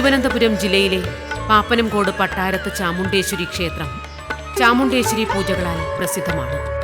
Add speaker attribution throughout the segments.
Speaker 1: തിരുവനന്തപുരം ജില്ലയിലെ പാപ്പനംകോട് പട്ടാരത്ത് ചാമുണ്ടേശ്വരി ക്ഷേത്രം. ചാമുണ്ടേശ്വരി പൂജകളാൽ പ്രസിദ്ധമാണ്.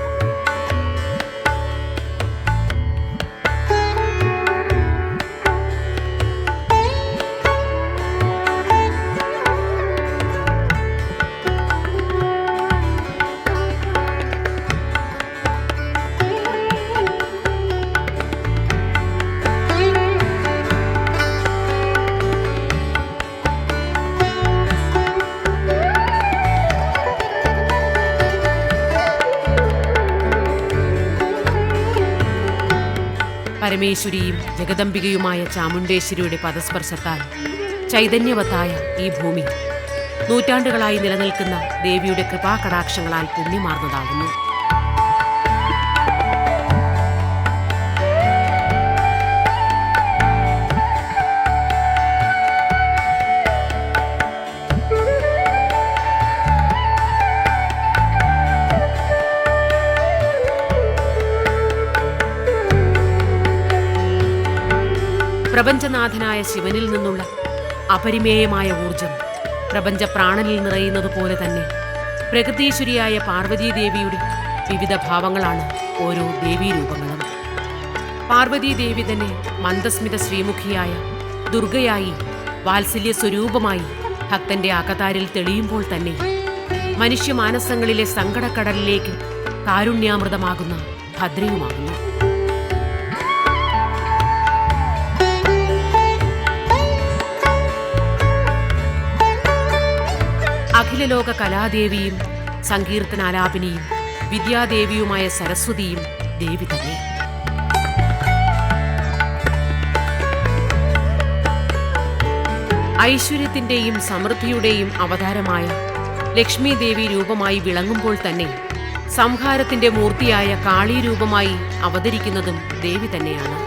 Speaker 1: പരമേശ്വരിയും ജഗദംബികയുമായ ചാമുണ്ടേശ്വരിയുടെ പദസ്പർശത്താൽ ചൈതന്യവത്തായ ഈ ഭൂമി നൂറ്റാണ്ടുകളായി നിലനിൽക്കുന്ന ദേവിയുടെ കൃപാകടാക്ഷങ്ങളാൽ പുണ്യമാർന്നതാകുന്നു. പ്രപഞ്ചനാഥനായ ശിവനിൽ നിന്നുള്ള അപരിമേയമായ ഊർജം പ്രപഞ്ച പ്രാണനിൽ നിറയുന്നത് പോലെ തന്നെ പ്രകൃതീശ്വരിയായ പാർവതീദേവിയുടെ വിവിധ ഭാവങ്ങളാണ് ഓരോ ദേവീരൂപങ്ങളും. പാർവതീദേവി തന്നെ മന്ദസ്മിത ശ്രീമുഖിയായ ദുർഗയായി വാത്സല്യ സ്വരൂപമായി ഭക്തന്റെ അകതാരിൽ തെളിയുമ്പോൾ തന്നെ മനുഷ്യമാനസങ്ങളിലെ സങ്കടക്കടലിലേക്ക് കാരുണ്യാമൃതമാകുന്ന ഭദ്രയുമാകുന്നു. അഖിലലോക കലാദേവിയും സങ്കീർത്തനാലാപിനിയും വിദ്യാദേവിയുമായ സരസ്വതിയും ദേവി തന്നെ ഐശ്വര്യത്തിന്റെയും സമൃദ്ധിയുടെയും അവതാരമായ ലക്ഷ്മി ദേവി രൂപമായി വിളങ്ങുമ്പോൾ തന്നെ സംഹാരത്തിന്റെ മൂർത്തിയായ കാളി രൂപമായി അവതരിക്കുന്നതും ദേവി തന്നെയാണ്.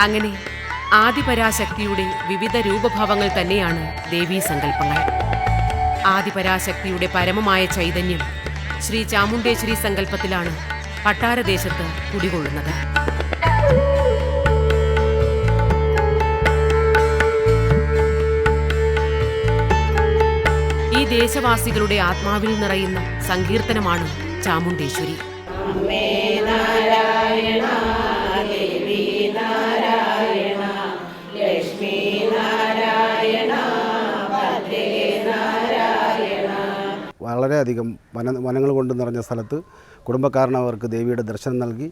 Speaker 1: അങ്ങനെ ആദിപരാശക്തിയുടെ വിവിധ രൂപഭാവങ്ങൾ തന്നെയാണ് ദേവീ സങ്കല്പങ്ങൾ. ആദിപരാശക്തിയുടെ പരമമായ ചൈതന്യം ശ്രീ ചാമുണ്ടേശ്വരി സങ്കല്പത്തിലാണ് പട്ടാരദേശത്ത് കുടികൊള്ളുന്നത്. ഈ ദേശവാസികളുടെ ആത്മാവിൽ നിറയുന്ന സങ്കീർത്തനമാണ് ചാമുണ്ടേശ്വരി.
Speaker 2: വളരെയധികം വന വനങ്ങൾ കൊണ്ട് നിറഞ്ഞ സ്ഥലത്ത് കുടുംബക്കാരനവർക്ക് ദേവിയുടെ ദർശനം നൽകി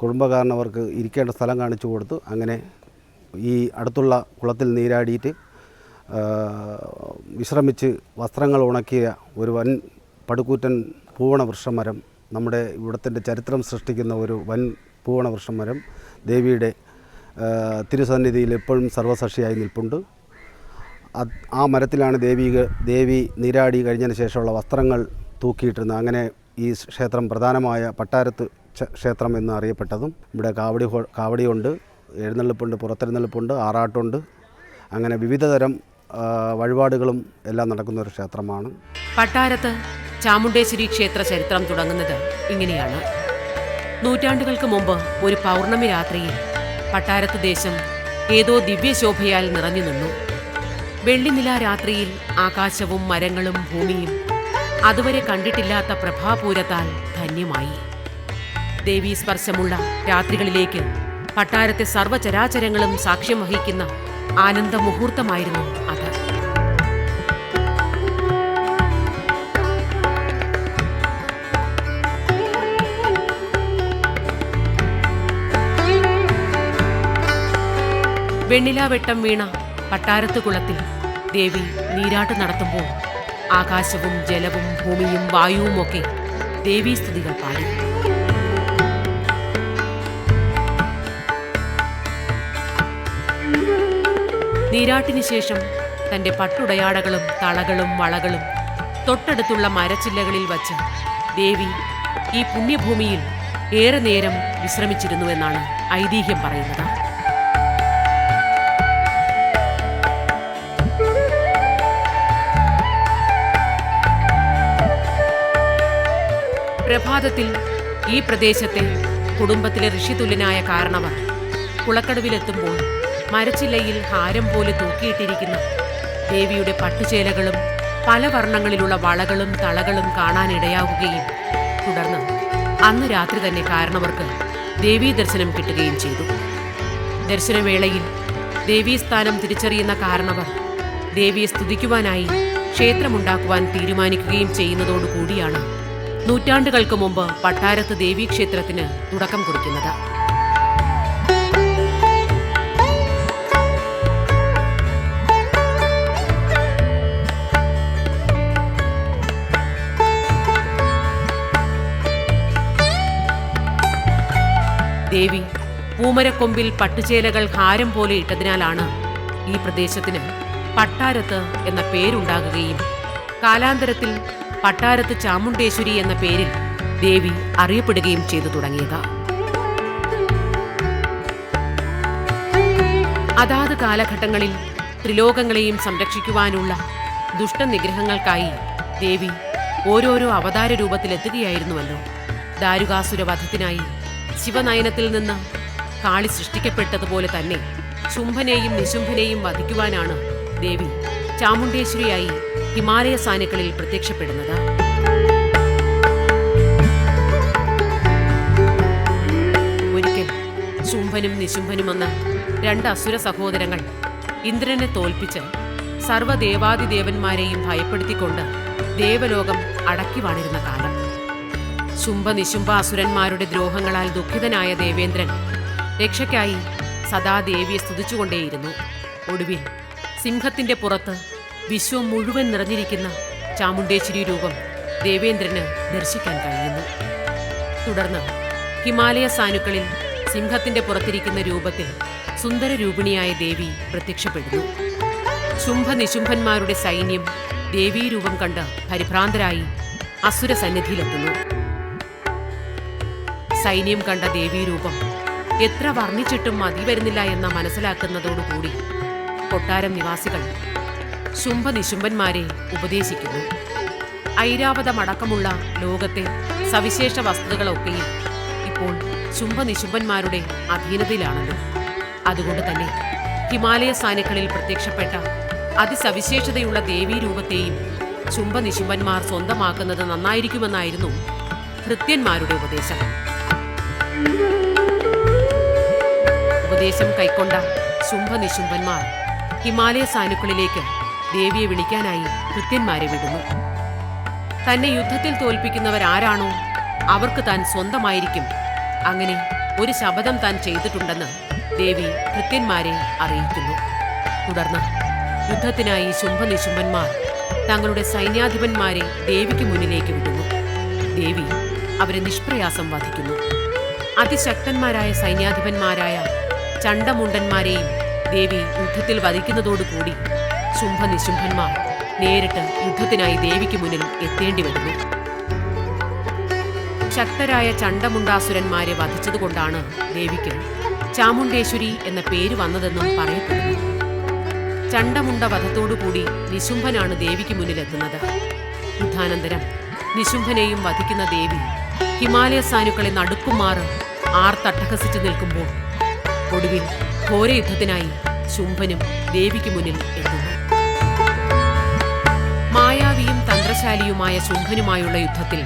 Speaker 2: കുടുംബക്കാരനവർക്ക് ഇരിക്കേണ്ട സ്ഥലം കാണിച്ചു കൊടുത്തു. അങ്ങനെ ഈ അടുത്തുള്ള കുളത്തിൽ നീരാടിയിട്ട് വിശ്രമിച്ച് വസ്ത്രങ്ങൾ ഉണക്കിയ ഒരു വൻ പടുക്കൂറ്റൻ പൂവണ വൃക്ഷമരം നമ്മുടെ ഇവിടത്തിന്റെ ചരിത്രം സൃഷ്ടിക്കുന്ന ഒരു വൻ പൂവണ വൃക്ഷമരം ദേവിയുടെ തിരുസന്നിധിയിൽ എപ്പോഴും സർവസാക്ഷിയായി നിൽപ്പുണ്ട്. ആ മരത്തിലാണ് ദേവി ദേവി നീരാടി കഴിഞ്ഞതിന് ശേഷമുള്ള വസ്ത്രങ്ങൾ തൂക്കിയിട്ടിരുന്നത്. അങ്ങനെ ഈ ക്ഷേത്രം പ്രധാനമായ പട്ടാരത്ത് ക്ഷേത്രം എന്ന് അറിയപ്പെട്ടതും ഇവിടെ കാവടി കാവടിയുണ്ട് എഴുന്നള്ളിപ്പുണ്ട് പുറത്തെഴുന്നള്ളിപ്പുണ്ട് ആറാട്ടുണ്ട്. അങ്ങനെ വിവിധ തരം ആ, വഴിപാടുകളും എല്ലാം നടക്കുന്ന ഒരു ക്ഷേത്രമാണ്.
Speaker 1: പട്ടാരത്ത് ചാമുണ്ടേശ്വരി ക്ഷേത്ര ചരിത്രം തുടങ്ങുന്നത് ഇങ്ങനെയാണ്. നൂറ്റാണ്ടുകൾക്ക് മുമ്പ് ഒരു പൗർണമി രാത്രിയിൽ പട്ടാരത്ത് ദേശം ഏതോ ദിവ്യശോഭയാൽ നിറഞ്ഞു നിന്നു. വെള്ളിനില രാത്രിയിൽ ആകാശവും മരങ്ങളും ഭൂമിയും അതുവരെ കണ്ടിട്ടില്ലാത്ത പ്രഭാപൂരത്താൽ ധന്യമായി. ദേവീ സ്പർശമുള്ള രാത്രികളിലേക്ക് പട്ടാരത്തെ സർവചരാചരങ്ങളും സാക്ഷ്യം വഹിക്കുന്ന ആനന്ദ മുഹൂർത്തമായിരുന്നു അത്. വെണ്ണിലാവെട്ടം വീണ പട്ടാരത്ത് കുളത്തിൽ ദേവി നീരാട്ട് നടത്തുമ്പോൾ ആകാശവും ജലവും ഭൂമിയും വായുവുമൊക്കെ ദേവീസ്തുതികൾ പാടി. നീരാട്ടിന് ശേഷം തന്റെ പട്ടുടയാടകളും തളകളും വളകളും തൊട്ടടുത്തുള്ള മരച്ചില്ലകളിൽ വച്ച് ദേവി ഈ പുണ്യഭൂമിയിൽ ഏറെ നേരം വിശ്രമിച്ചിരുന്നുവെന്നാണ് ഐതിഹ്യം പറയുന്നത്. പ്രഭാതത്തിൽ ഈ പ്രദേശത്തെ കുടുംബത്തിലെ ഋഷിതുല്യനായ കാരണവർ കുളക്കടവിലെത്തുമ്പോൾ മരച്ചില്ലയിൽ ഹാരം പോലെ തൂക്കിയിട്ടിരിക്കുന്ന ദേവിയുടെ പട്ടുചേലകളും പല വർണങ്ങളിലുള്ള വളകളും തളകളും കാണാനിടയാവുകയും തുടർന്ന് അന്ന് രാത്രി തന്നെ കാരണവർക്ക് ദേവീ ദർശനം കിട്ടുകയും ചെയ്തു. ദർശനവേളയിൽ ദേവീസ്ഥാനം തിരിച്ചറിയുന്ന കാരണവർ ദേവിയെ സ്തുതിക്കുവാനായി ക്ഷേത്രമുണ്ടാക്കുവാൻ തീരുമാനിക്കുകയും ചെയ്യുന്നതോടുകൂടിയാണ് നൂറ്റാണ്ടുകൾക്ക് മുമ്പ് പട്ടാരത്ത് ദേവീക്ഷേത്രത്തിന് തുടക്കം കുറിക്കുന്നത്. ദേവി പൂമരക്കൊമ്പിൽ പട്ടുചേലകൾ ഹാരം പോലെ ഇട്ടതിനാലാണ് ഈ പ്രദേശത്തിന് പട്ടാരത്ത് എന്ന പേരുണ്ടാകുകയും കാലാന്തരത്തിൽ പട്ടാരത്ത് ചാമുണ്ടേശ്വരി എന്ന പേരിൽ ദേവി അറിയപ്പെടുകയും ചെയ്തു തുടങ്ങിയത്. അതാത് കാലഘട്ടങ്ങളിൽ ത്രിലോകങ്ങളെയും സംരക്ഷിക്കുവാനുള്ള ദുഷ്ടനിഗ്രഹങ്ങൾക്കായി ദേവി ഓരോരോ അവതാര രൂപത്തിലെത്തുകയായിരുന്നുവല്ലോ. ദാരുകാസുര വധത്തിനായി ശിവനയനത്തിൽ നിന്ന് കാളി സൃഷ്ടിക്കപ്പെട്ടതുപോലെ തന്നെ ശുംഭനെയും നിശുംഭനെയും വധിക്കുവാനാണ് ദേവി ചാമുണ്ടേശ്വരിയായി ഹിമാലയ സാനുക്കളിൽ പ്രത്യക്ഷപ്പെടുന്നത്. ഒരിക്കൽ ശുംഭനും നിശുംഭനുമെന്ന രണ്ട് അസുര സഹോദരങ്ങൾ ഇന്ദ്രനെ തോൽപ്പിച്ച് സർവദേവാദിദേവന്മാരെയും ഭയപ്പെടുത്തിക്കൊണ്ട് ദേവലോകം അടക്കി വാണിരുന്ന കാലം. ശുംഭ നിശുംഭ അസുരന്മാരുടെ ദ്രോഹങ്ങളാൽ ദുഃഖിതനായ ദേവേന്ദ്രൻ രക്ഷയ്ക്കായി സദാ ദേവിയെ സ്തുതിച്ചുകൊണ്ടേയിരുന്നു. ഒടുവിൽ സിംഹത്തിന്റെ പുറത്ത് വിശ്വം മുഴുവൻ നിറഞ്ഞിരിക്കുന്ന ചാമുണ്ടേശ്വരി രൂപം ദേവേന്ദ്രന് ദർശിക്കാൻ കഴിയുന്നു. തുടർന്ന് ഹിമാലയ സാനുക്കളിൽ സിംഹത്തിന്റെ പുറത്തിരിക്കുന്ന രൂപത്തിൽ സുന്ദര രൂപിണിയായ ദേവി പ്രത്യക്ഷപ്പെടുന്നു. ശുംഭ നിശുംഭന്മാരുടെ സൈന്യം ദേവീരൂപം കണ്ട് പരിഭ്രാന്തരായി അസുര സന്നിധിയിലെത്തുന്നു. സൈന്യം കണ്ട ദേവീരൂപം എത്ര വർണിച്ചിട്ടും മതി വരുന്നില്ല എന്ന മനസ്സിലാക്കുന്നതോടുകൂടി കൊട്ടാരം നിവാസികൾ ശുംഭ നിശുംഭന്മാരെ ഉപദേശിക്കുന്നു. ഐരാവതമടക്കമുള്ള ലോകത്തെ സവിശേഷ വസ്തുതകളൊക്കെയും ഇപ്പോൾ ശുംഭ നിശുംഭന്മാരുടെ അധീനതയിലാണല്ലോ. അതുകൊണ്ട് തന്നെ ഹിമാലയ സാനുക്കളിൽ പ്രത്യക്ഷപ്പെട്ട അതിസവിശേഷതയുള്ള ദേവീരൂപത്തെയും ശുംഭ നിശുംഭന്മാർ സ്വന്തമാക്കുന്നത് നന്നായിരിക്കുമെന്നായിരുന്നു ഭൃത്യന്മാരുടെ ഉപദേശം. ഉപദേശം കൈക്കൊണ്ട ശുംഭ നിശുംഭന്മാർ ഹിമാലയ സാനുക്കളിലേക്ക് ദേവിയെ വിളിക്കാനായി കൃത്യന്മാരെ വിടുന്നു. തന്നെ യുദ്ധത്തിൽ തോൽപ്പിക്കുന്നവരാരാണോ അവർക്ക് താൻ സ്വന്തമായിരിക്കും. അങ്ങനെ ഒരു ശപഥം താൻ ചെയ്തിട്ടുണ്ടെന്ന് ദേവി കൃത്യന്മാരെ അറിയിക്കുന്നു. തുടർന്ന് യുദ്ധത്തിനായി ശുംഭനിശുംഭന്മാർ തങ്ങളുടെ സൈന്യാധിപന്മാരെ ദേവിക്ക് മുന്നിലേക്ക് വിടുന്നു. ദേവി അവരെ നിഷ്പ്രയാസം വധിക്കുന്നു. അതിശക്തന്മാരായ സൈന്യാധിപന്മാരായ ചണ്ടമുണ്ടന്മാരെയും ദേവി യുദ്ധത്തിൽ വധിക്കുന്നതോടുകൂടി ശുംഭനിശുംഭന്മാർ നേരിട്ട് യുദ്ധത്തിനായി ദേവിക്ക് മുന്നിൽ എത്തേണ്ടി വരുന്നു. ശക്തരായ ചണ്ടമുണ്ടാസുരന്മാരെ വധിച്ചതുകൊണ്ടാണ് ദേവിക്ക് ചാമുണ്ടേശ്വരി എന്ന പേര് വന്നതെന്നും പറയപ്പെടുന്നു. ചണ്ടമുണ്ട വധത്തോടുകൂടി നിശുംഭനാണ് ദേവിക്ക് മുന്നിലെത്തുന്നത് യുദ്ധാനന്തരം നിശുംഭനെയും വധിക്കുന്ന ദേവി ഹിമാലയ സാനുക്കളെ നടുക്കുമാറ് ആർത്തട്ടഹസിച്ചു നിൽക്കുമ്പോൾ ഒടുവിൽ ഘോരയുദ്ധത്തിനായി ശുംഭനും ദേവിക്ക് മുന്നിൽ എത്തുന്നു. തന്ത്രശാലിയുമായ ശുംഭനുമായുള്ള യുദ്ധത്തിൽ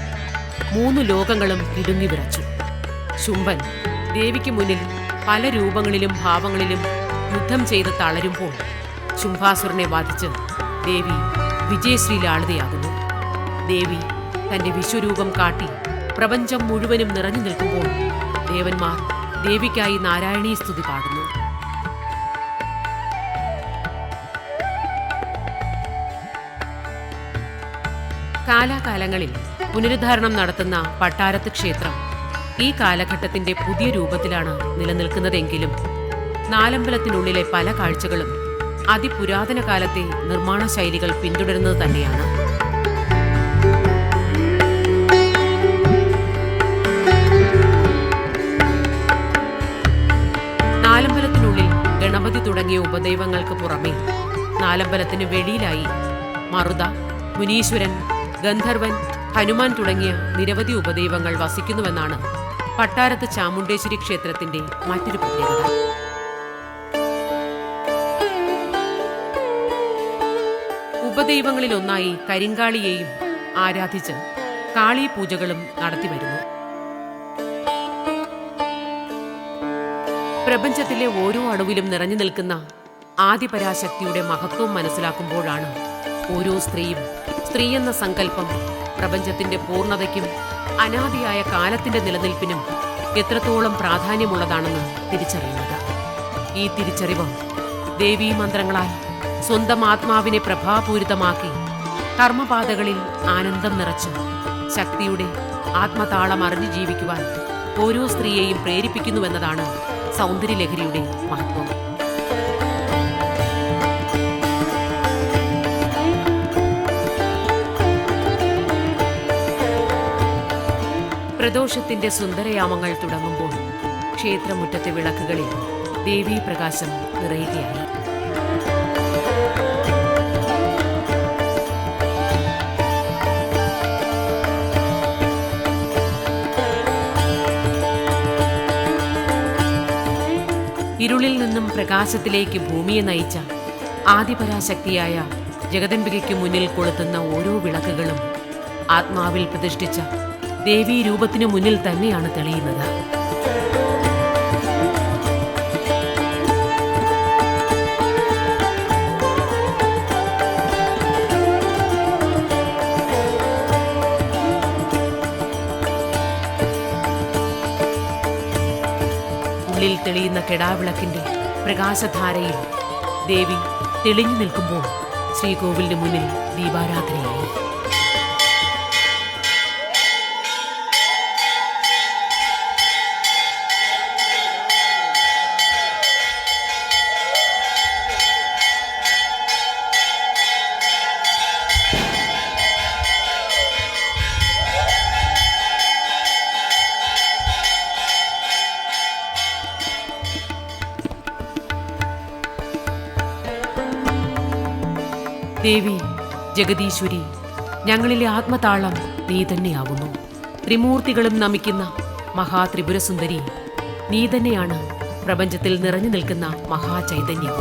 Speaker 1: മൂന്ന് ലോകങ്ങളും ഇടുങ്ങി വിറച്ചു. ശുംഭൻ ദേവിക്ക് മുന്നിൽ പല രൂപങ്ങളിലും ഭാവങ്ങളിലും യുദ്ധം ചെയ്ത് തളരുമ്പോൾ ശുംഭാസുരനെ ബാധിച്ച് ദേവി വിജയശ്രീലാളിതയാകുന്നു. ദേവി തന്റെ വിശ്വരൂപം കാട്ടി പ്രപഞ്ചം മുഴുവനും നിറഞ്ഞു നിൽക്കുമ്പോൾ ദേവന്മാർ ദേവിക്കായി നാരായണീ സ്തുതി പാടുന്നു. കാലാകാലങ്ങളിൽ പുനരുദ്ധാരണം നടത്തുന്ന പട്ടാരത്ത് ക്ഷേത്രം ഈ കാലഘട്ടത്തിന്റെ പുതിയ രൂപത്തിലാണ് നിലനിൽക്കുന്നതെങ്കിലും നാലമ്പലത്തിനുള്ളിലെ പല കാഴ്ചകളും അതിപുരാതന കാലത്തെ നിർമ്മാണ ശൈലികൾ പിന്തുടരുന്നത് തന്നെയാണ്. നാലമ്പലത്തിനുള്ളിൽ ഗണപതി തുടങ്ങിയ ഉപദൈവങ്ങൾക്ക് പുറമെ നാലമ്പലത്തിന് വെളിയിലായി മറുത മുനീശ്വരൻ ഗന്ധർവൻ ഹനുമാൻ തുടങ്ങിയ നിരവധി ഉപദൈവങ്ങൾ വസിക്കുന്നുവെന്നാണ് പട്ടാരത്ത് ചാമുണ്ടേശ്വരി ക്ഷേത്രത്തിന്റെ മറ്റൊരു പ്രത്യേകത. ഉപദൈവങ്ങളിലൊന്നായി കരിങ്കാളിയെയും ആരാധിച്ച് കാളി പൂജകളും നടത്തിവരുന്നു. പ്രപഞ്ചത്തിലെ ഓരോ അണുവിലും നിറഞ്ഞു നിൽക്കുന്ന ആദിപരാശക്തിയുടെ മഹത്വം മനസ്സിലാക്കുമ്പോഴാണ് ഓരോ സ്ത്രീയും സ്ത്രീ എന്ന സങ്കല്പം പ്രപഞ്ചത്തിന്റെ പൂർണതയ്ക്കും അനാദിയായ കാലത്തിന്റെ നിലനിൽപ്പിനും എത്രത്തോളം പ്രാധാന്യമുള്ളതാണെന്ന് തിരിച്ചറിയുന്നത്. ഈ തിരിച്ചറിവ് ദേവീ മന്ത്രങ്ങളാൽ സ്വന്തം ആത്മാവിനെ പ്രഭാപൂരിതമാക്കി കർമ്മപാതകളിൽ ആനന്ദം നിറച്ച് ശക്തിയുടെ ആത്മതാളം അറിഞ്ഞു ജീവിക്കുവാൻ ഓരോ സ്ത്രീയെയും പ്രേരിപ്പിക്കുന്നുവെന്നതാണ് സൗന്ദര്യലഹരിയുടെ മഹത്വം. പ്രദോഷത്തിന്റെ സുന്ദരയാമങ്ങൾ തുടങ്ങുമ്പോൾ ക്ഷേത്രമുറ്റത്തെ വിളക്കുകളിൽ ദേവീ പ്രകാശം നിറയുകയായി. ഇരുളിൽ നിന്നും പ്രകാശത്തിലേക്ക് ഭൂമിയെ നയിച്ച ആദിപരാശക്തിയായ ജഗദമ്പികയ്ക്ക് മുന്നിൽ കൊളുത്തുന്ന ഓരോ വിളക്കുകളും ആത്മാവിൽ പ്രതിഷ്ഠിച്ച ദേവീ രൂപത്തിനു മുന്നിൽ തന്നെയാണ് തെളിയുന്നത്. ഉള്ളിൽ തെളിയുന്ന കെടാവിളക്കിന്റെ പ്രകാശധാരയിൽ ദേവി തെളിഞ്ഞു നിൽക്കുമ്പോൾ ശ്രീകോവിലിന് മുന്നിൽ ദീപാരാധനയായി. ദേവി ജഗദീശ്വരി ഞങ്ങളിലെ ആത്മതാളം നീ തന്നെയാവുന്നു ത്രിമൂർത്തികളും നമിക്കുന്ന മഹാത്രിപുരസുന്ദരി നീ തന്നെയാണ് പ്രപഞ്ചത്തിൽ നിറഞ്ഞു നിൽക്കുന്ന മഹാചൈതന്യം.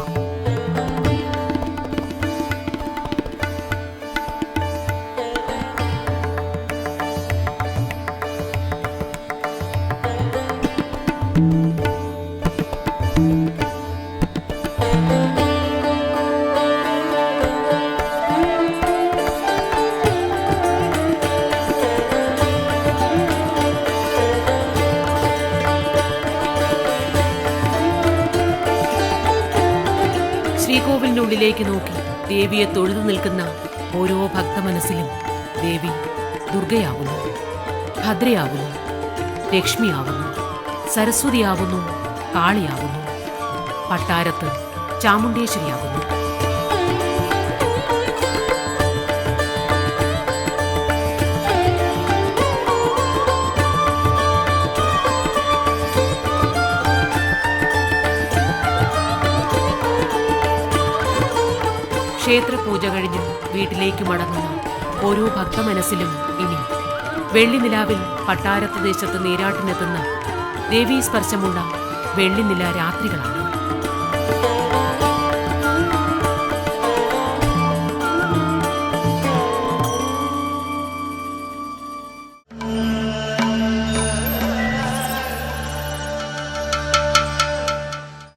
Speaker 1: ശ്രീകോവിലിനുള്ളിലേക്ക് നോക്കി ദേവിയെ തൊഴുതു നിൽക്കുന്ന ഓരോ ഭക്ത മനസ്സിലും ദേവി ദുർഗയാവുന്നു ഭദ്രയാവുന്നു ലക്ഷ്മിയാവുന്നു സരസ്വതിയാവുന്നു കാളിയാവുന്നു പട്ടാരത്ത് ചാമുണ്ടേശ്വരിയാവുന്നു ക്ഷേത്രപൂജ കഴിഞ്ഞ് വീട്ടിലേക്ക് മടങ്ങുന്ന ഓരോ ഭക്ത മനസ്സിലും ഇനി വെള്ളി നിലാവിൽ പട്ടാരത്ത് ദേശത്ത് നീരാട്ടിനെത്തുന്ന ദേവീ സ്പർശമുള്ള വെള്ളിനില രാത്രികളാണ്.